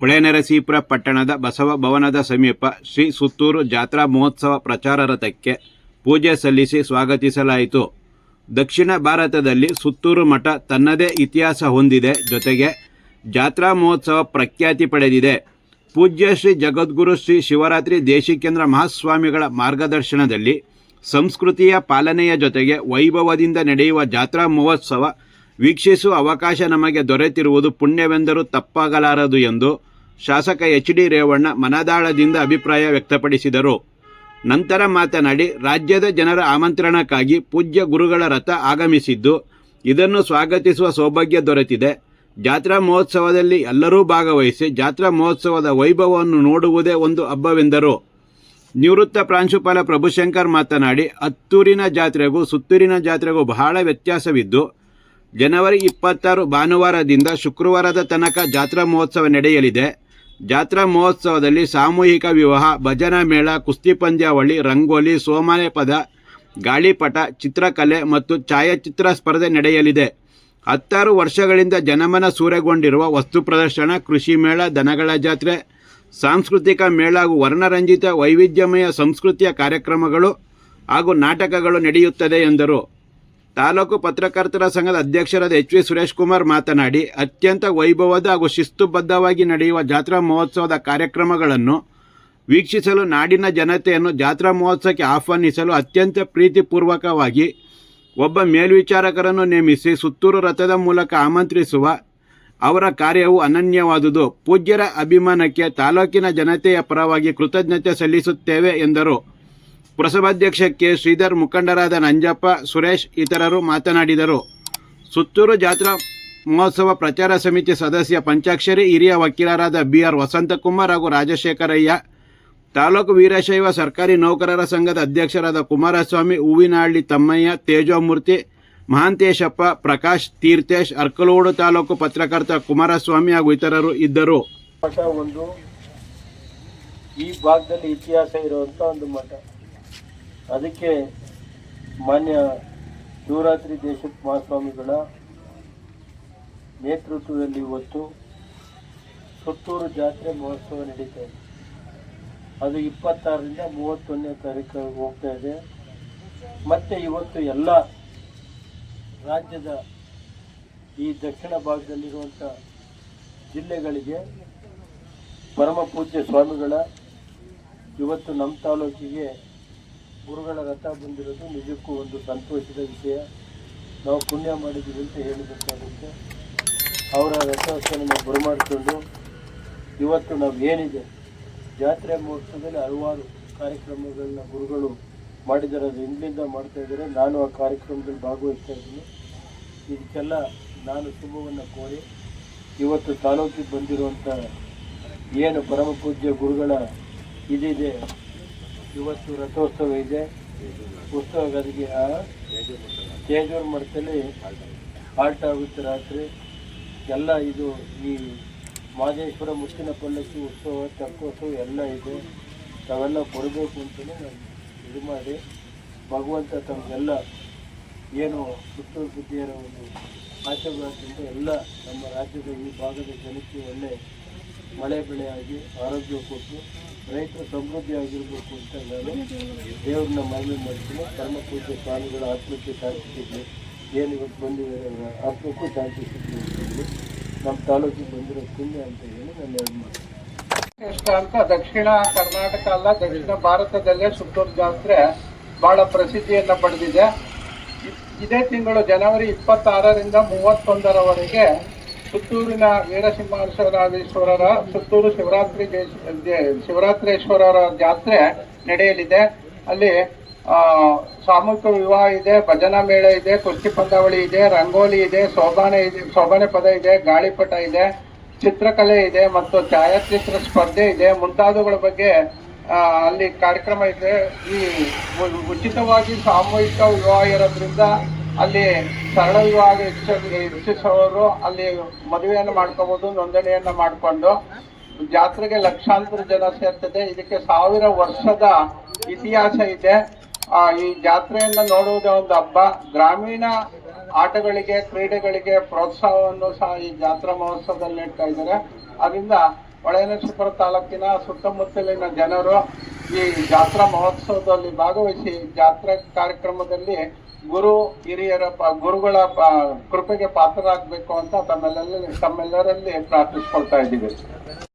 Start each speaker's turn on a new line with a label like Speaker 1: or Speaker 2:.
Speaker 1: ಹೊಳೆನರಸೀಪುರ ಪಟ್ಟಣದ ಬಸವ ಭವನದ ಸಮೀಪ ಶ್ರೀ ಸುತ್ತೂರು ಜಾತ್ರಾ ಮಹೋತ್ಸವ ಪ್ರಚಾರ ರಥಕ್ಕೆ ಪೂಜೆ ಸಲ್ಲಿಸಿ ಸ್ವಾಗತಿಸಲಾಯಿತು. ದಕ್ಷಿಣ ಭಾರತದಲ್ಲಿ ಸುತ್ತೂರು ಮಠ ತನ್ನದೇ ಇತಿಹಾಸ ಹೊಂದಿದೆ. ಜೊತೆಗೆ ಜಾತ್ರಾ ಮಹೋತ್ಸವ ಪ್ರಖ್ಯಾತಿ ಪಡೆದಿದೆ. ಪೂಜ್ಯ ಶ್ರೀ ಜಗದ್ಗುರು ಶ್ರೀ ಶಿವರಾತ್ರಿ ದೇಶಿಕೇಂದ್ರ ಮಹಾಸ್ವಾಮಿಗಳ ಮಾರ್ಗದರ್ಶನದಲ್ಲಿ ಸಂಸ್ಕೃತಿಯ ಪಾಲನೆಯ ಜೊತೆಗೆ ವೈಭವದಿಂದ ನಡೆಯುವ ಜಾತ್ರಾ ಮಹೋತ್ಸವ ವೀಕ್ಷಿಸುವ ಅವಕಾಶ ನಮಗೆ ದೊರೆತಿರುವುದು ಪುಣ್ಯವೆಂದರೂ ತಪ್ಪಾಗಲಾರದು ಎಂದು ಶಾಸಕ ಎಚ್ ಡಿ ರೇವಣ್ಣ ಮನದಾಳದಿಂದ ಅಭಿಪ್ರಾಯ ವ್ಯಕ್ತಪಡಿಸಿದರು. ನಂತರ ಮಾತನಾಡಿ, ರಾಜ್ಯದ ಜನರ ಆಮಂತ್ರಣಕ್ಕಾಗಿ ಪೂಜ್ಯ ಗುರುಗಳ ರಥ ಆಗಮಿಸಿದ್ದು, ಇದನ್ನು ಸ್ವಾಗತಿಸುವ ಸೌಭಾಗ್ಯ ದೊರೆತಿದೆ. ಜಾತ್ರಾ ಮಹೋತ್ಸವದಲ್ಲಿ ಎಲ್ಲರೂ ಭಾಗವಹಿಸಿ ಜಾತ್ರಾ ಮಹೋತ್ಸವದ ವೈಭವವನ್ನು ನೋಡುವುದೇ ಒಂದು ಹಬ್ಬವೆಂದರು. ನಿವೃತ್ತ ಪ್ರಾಂಶುಪಾಲ ಪ್ರಭುಶಂಕರ್ ಮಾತನಾಡಿ, ಹತ್ತೂರಿನ ಜಾತ್ರೆಗೂ ಸುತ್ತೂರಿನ ಜಾತ್ರೆಗೂ ಬಹಳ ವ್ಯತ್ಯಾಸವಿದ್ದು ಜನವರಿ ಇಪ್ಪತ್ತಾರು ಭಾನುವಾರದಿಂದ ಶುಕ್ರವಾರದ ತನಕ ಜಾತ್ರಾ ಮಹೋತ್ಸವ ನಡೆಯಲಿದೆ. ಜಾತ್ರಾ ಮಹೋತ್ಸವದಲ್ಲಿ ಸಾಮೂಹಿಕ ವಿವಾಹ, ಭಜನಾ ಮೇಳ, ಕುಸ್ತಿ ಪಂದ್ಯಾವಳಿ, ರಂಗೋಲಿ ಸೋಮಾನೆ ಪದ, ಗಾಳಿಪಟ, ಚಿತ್ರಕಲೆ ಮತ್ತು ಛಾಯಾಚಿತ್ರ ಸ್ಪರ್ಧೆ ನಡೆಯಲಿದೆ. ಹತ್ತಾರು ವರ್ಷಗಳಿಂದ ಜನಮನ ಸೂರೆಗೊಂಡಿರುವ ವಸ್ತು ಪ್ರದರ್ಶನ, ಕೃಷಿ ಮೇಳ, ದನಗಳ ಜಾತ್ರೆ, ಸಾಂಸ್ಕೃತಿಕ ಮೇಳ ಹಾಗೂ ವರ್ಣರಂಜಿತ ವೈವಿಧ್ಯಮಯ ಸಂಸ್ಕೃತಿಯ ಕಾರ್ಯಕ್ರಮಗಳು ಹಾಗೂ ನಾಟಕಗಳು ನಡೆಯುತ್ತದೆ ಎಂದರು. ತಾಲೂಕು ಪತ್ರಕರ್ತರ ಸಂಘದ ಅಧ್ಯಕ್ಷರಾದ ಎಚ್ ವಿ ಸುರೇಶ್ ಕುಮಾರ್ ಮಾತನಾಡಿ, ಅತ್ಯಂತ ವೈಭವದ ಹಾಗೂ ಶಿಸ್ತುಬದ್ಧವಾಗಿ ನಡೆಯುವ ಜಾತ್ರಾ ಮಹೋತ್ಸವದ ಕಾರ್ಯಕ್ರಮಗಳನ್ನು ವೀಕ್ಷಿಸಲು ನಾಡಿನ ಜನತೆಯನ್ನು ಜಾತ್ರಾ ಮಹೋತ್ಸವಕ್ಕೆ ಆಹ್ವಾನಿಸಲು ಅತ್ಯಂತ ಪ್ರೀತಿಪೂರ್ವಕವಾಗಿ ಒಬ್ಬ ಮೇಲ್ವಿಚಾರಕರನ್ನು ನೇಮಿಸಿ ಸುತ್ತೂರು ರಥದ ಮೂಲಕ ಆಮಂತ್ರಿಸುವ ಅವರ ಕಾರ್ಯವು ಅನನ್ಯವಾದುದು. ಪೂಜ್ಯರ ಅಭಿಮಾನಕ್ಕೆ ತಾಲೂಕಿನ ಜನತೆಯ ಪರವಾಗಿ ಕೃತಜ್ಞತೆ ಸಲ್ಲಿಸುತ್ತೇವೆ ಎಂದರು. ಪುರಸಭಾಧ್ಯಕ್ಷ ಕೆ. ಶ್ರೀಧರ್, ಮುಖಂಡರಾದ ನಂಜಪ್ಪ, ಸುರೇಶ್ ಇತರರು ಮಾತನಾಡಿದರು. ಸುತ್ತೂರು ಜಾತ್ರಾ ಮಹೋತ್ಸವ ಪ್ರಚಾರ ಸಮಿತಿ ಸದಸ್ಯ ಪಂಚಾಕ್ಷರಿ, ಹಿರಿಯ ವಕೀಲರಾದ ಬಿ ಆರ್ ವಸಂತಕುಮಾರ್ ಹಾಗೂ ರಾಜಶೇಖರಯ್ಯ, ತಾಲೂಕು ವೀರಶೈವ ಸರ್ಕಾರಿ ನೌಕರರ ಸಂಘದ ಅಧ್ಯಕ್ಷರಾದ ಕುಮಾರಸ್ವಾಮಿ, ಹೂವಿನಹಳ್ಳಿ ತಮ್ಮಯ್ಯ, ತೇಜೋಮೂರ್ತಿ, ಮಹಾಂತೇಶಪ್ಪ, ಪ್ರಕಾಶ್, ತೀರ್ಥೇಶ್, ಅರ್ಕಲೋಡು ತಾಲೂಕು ಪತ್ರಕರ್ತ ಕುಮಾರಸ್ವಾಮಿ ಹಾಗೂ ಇತರರು ಇದ್ದರು.
Speaker 2: ಈ ಭಾಗದಲ್ಲಿ ಇತಿಹಾಸ ಇರುವಂತಹ ಒಂದು ಮಠ. ಅದಕ್ಕೆ ಮಾನ್ಯ ಶಿವರಾತ್ರಿ ದೇಶದ ಮಹಾಸ್ವಾಮಿಗಳ ನೇತೃತ್ವದಲ್ಲಿ ಇವತ್ತು ಸುತ್ತೂರು ಜಾತ್ರೆ ಮಹೋತ್ಸವ ನಡೀತಾ ಇದೆ. ಅದು ಇಪ್ಪತ್ತಾರರಿಂದ ಮೂವತ್ತೊಂದನೇ ತಾರೀಕು ಹೋಗ್ತಾ ಇದೆ. ಮತ್ತೆ ಇವತ್ತು ಎಲ್ಲ ರಾಜ್ಯದ ಈ ದಕ್ಷಿಣ ಭಾಗದಲ್ಲಿರುವಂಥ ಜಿಲ್ಲೆಗಳಿಗೆ ಪರಮ ಪೂಜ್ಯ ಸ್ವಾಮಿಗಳ ಇವತ್ತು ನಮ್ಮ ತಾಲೂಕಿಗೆ ಗುರುಗಳ ರಥ ಬಂದಿರೋದು ನಿಜಕ್ಕೂ ಒಂದು ಸಂತೋಷದ ವಿಷಯ. ನಾವು ಪುಣ್ಯ ಮಾಡಿದ್ದೀವಿ ಅಂತ ಹೇಳಬೇಕಾಗುತ್ತೆ. ಅವರ ರಥೋತ್ಸವ ನಾವು ಬರಮಾಡಿಕೊಂಡು ಇವತ್ತು ನಾವು ಏನಿದೆ? ಜಾತ್ರೆ ಮಹೋತ್ಸವದಲ್ಲಿ ಹಲವಾರು ಕಾರ್ಯಕ್ರಮಗಳನ್ನ ಗುರುಗಳು ಮಾಡಿದ್ದಾರೆ. ಅದು ಹಿಂದಿನಿಂದ ಮಾಡ್ತಾ ಇದ್ದಾರೆ. ನಾನು ಆ ಕಾರ್ಯಕ್ರಮದಲ್ಲಿ ಭಾಗವಹಿಸ್ತಾ ಇದ್ದೀನಿ. ಇದಕ್ಕೆಲ್ಲ ನಾನು ಶುಭವನ್ನು ಕೋರಿ ಇವತ್ತು ತಾಲೂಕಿಗೆ ಬಂದಿರುವಂಥ ಏನು ಪರಮ ಪೂಜ್ಯ ಗುರುಗಳ ಇದಿದೆ ಇವತ್ತು ರಥೋತ್ಸವ ಇದೆ. ಉತ್ಸವ ಗದಿಗೆ ತೇಜೂರು ಮಠದಲ್ಲಿ ಹಾಲ್ಟ್ ಆಗುತ್ತೆ ರಾತ್ರಿ. ಎಲ್ಲ ಇದು ಈ ಮಾದೇಶ್ವರ ಮುತ್ತಿನ ಪಲ್ಲಕ್ಕಿ ಉತ್ಸವ ತಕ್ಕೋತ್ಸವ ಎಲ್ಲ ಇದೆ. ತಾವೆಲ್ಲ ಕೊಡಬೇಕು ಅಂತಲೇ ನಾನು ಇದು ಮಾಡಿ. ಭಗವಂತ ತಮಗೆಲ್ಲ ಏನು ಸುತ್ತೂರು ಬುದ್ಧಿಯರ ಒಂದು ಆಶೀರ್ವಾದದಿಂದ ಎಲ್ಲ ನಮ್ಮ ರಾಜ್ಯದ ಈ ಭಾಗದ ಜನಕ್ಕೆ ಒಳ್ಳೆ ಮಳೆ ಬೆಳೆ ಆಗಿ ಆರೋಗ್ಯ ಕೊಟ್ಟು ರೈತರು ಸಮೃದ್ಧಿ ಆಗಿರಬೇಕು ಅಂತ ನಾನು ದೇವ್ರನ್ನ ಮನವಿ ಮಾಡ್ತೀನಿ. ಕರ್ಮ ಪೂಜೆ, ಸ್ವಾಮಿಗಳ ಆತ್ಮಕ್ಕೆ ಶಾಂತಿ ಸಿಗಲಿ ಏನು ಇವತ್ತು ಬಂದಿದ್ದಾರೆ ಅವರ ಆತ್ಮಕ್ಕೂ ಶಾಂತಿ ಸಿಗಲಿ ಅಂತ ಹೇಳಿ ನಮ್ಮ ತಾಲೂಕಿಗೆ ಬಂದಿರೋ ಪುಣ್ಯ ಅಂತ ಹೇಳಿ ನಾನು ಎರಡು
Speaker 3: ಮಾಡ್ತೀನಿ. ಅಂತ ದಕ್ಷಿಣ ಕರ್ನಾಟಕ ಅಲ್ಲ, ದಕ್ಷಿಣ ಭಾರತದಲ್ಲೇ ಸುತ್ತೂರು ಜಾತ್ರೆ ಬಹಳ ಪ್ರಸಿದ್ಧಿಯನ್ನು ಪಡೆದಿದೆ. ಇದೇ ತಿಂಗಳು ಜನವರಿ ಇಪ್ಪತ್ತಾರರಿಂದ ಮೂವತ್ತೊಂದರವರೆಗೆ ಸುತ್ತೂರಿನ ವೀರಸಿಂಹೇಶ್ವರಾಧೀಶ್ವರರ ಸುತ್ತೂರು ಶಿವರಾತ್ರಿ ಶಿವರಾತ್ರೇಶ್ವರರ ಜಾತ್ರೆ ನಡೆಯಲಿದೆ. ಅಲ್ಲಿ ಸಾಮೂಹಿಕ ವಿವಾಹ ಇದೆ, ಭಜನಾ ಮೇಳ ಇದೆ ಕುಸ್ತಿ ಪಂದಾವಳಿ ಇದೆ, ರಂಗೋಲಿ ಇದೆ, ಸೋಬಾನೆ ಇದೆ, ಸೋಬಾನೆ ಪದ ಇದೆ, ಗಾಳಿಪಟ ಇದೆ, ಚಿತ್ರಕಲೆ ಇದೆ ಮತ್ತು ಛಾಯಾಚಿತ್ರ ಸ್ಪರ್ಧೆ ಇದೆ. ಮುಂತಾದವುಗಳ ಬಗ್ಗೆ ಅಲ್ಲಿ ಕಾರ್ಯಕ್ರಮ ಇದೆ. ಈ ಉಚಿತವಾಗಿ ಸಾಮೂಹಿಕ ವಿವಾಹ ಇರೋದ್ರಿಂದ ಅಲ್ಲಿ ಸರಳ ವಿವಾಹ ಇಚ್ಛ- ಇಚ್ಛಿಸುವವರು ಅಲ್ಲಿ ಮದುವೆಯನ್ನು ಮಾಡ್ಕೋಬಹುದು ನೋಂದಣಿಯನ್ನು ಮಾಡಿಕೊಂಡು ಜಾತ್ರೆಗೆ ಲಕ್ಷಾಂತರ ಜನ ಸೇರ್ತದೆ. ಇದಕ್ಕೆ ಸಾವಿರ ವರ್ಷದ ಇತಿಹಾಸ ಇದೆ. ಈ ಜಾತ್ರೆಯನ್ನು ನೋಡುವುದೇ ಒಂದು ಹಬ್ಬ. ಗ್ರಾಮೀಣ ಆಟಗಳಿಗೆ, ಕ್ರೀಡೆಗಳಿಗೆ ಪ್ರೋತ್ಸಾಹವನ್ನು ಸಹ ಈ ಜಾತ್ರಾ ಮಹೋತ್ಸವದಲ್ಲಿ ನೀಡ್ತಾ ಇದ್ದಾರೆ. ಅದರಿಂದ ಹೊಳೆನರಸೀಪುರ ತಾಲೂಕಿನ ಸುತ್ತಮುತ್ತಲಿನ ಜನರು ಈ ಜಾತ್ರಾ ಮಹೋತ್ಸವದಲ್ಲಿ ಭಾಗವಹಿಸಿ ಜಾತ್ರಾ ಕಾರ್ಯಕ್ರಮದಲ್ಲಿ ಗುರು ಹಿರಿಯರ ಗುರುಗಳ ಕೃಪೆಗೆ ಪಾತ್ರರಾಗಬೇಕು ಅಂತ ತಮ್ಮೆಲ್ಲ ತಮ್ಮೆಲ್ಲರಲ್ಲಿ ಪ್ರಾರ್ಥಿಸ್ಕೊಳ್ತಾ ಇದ್ದೀವಿ.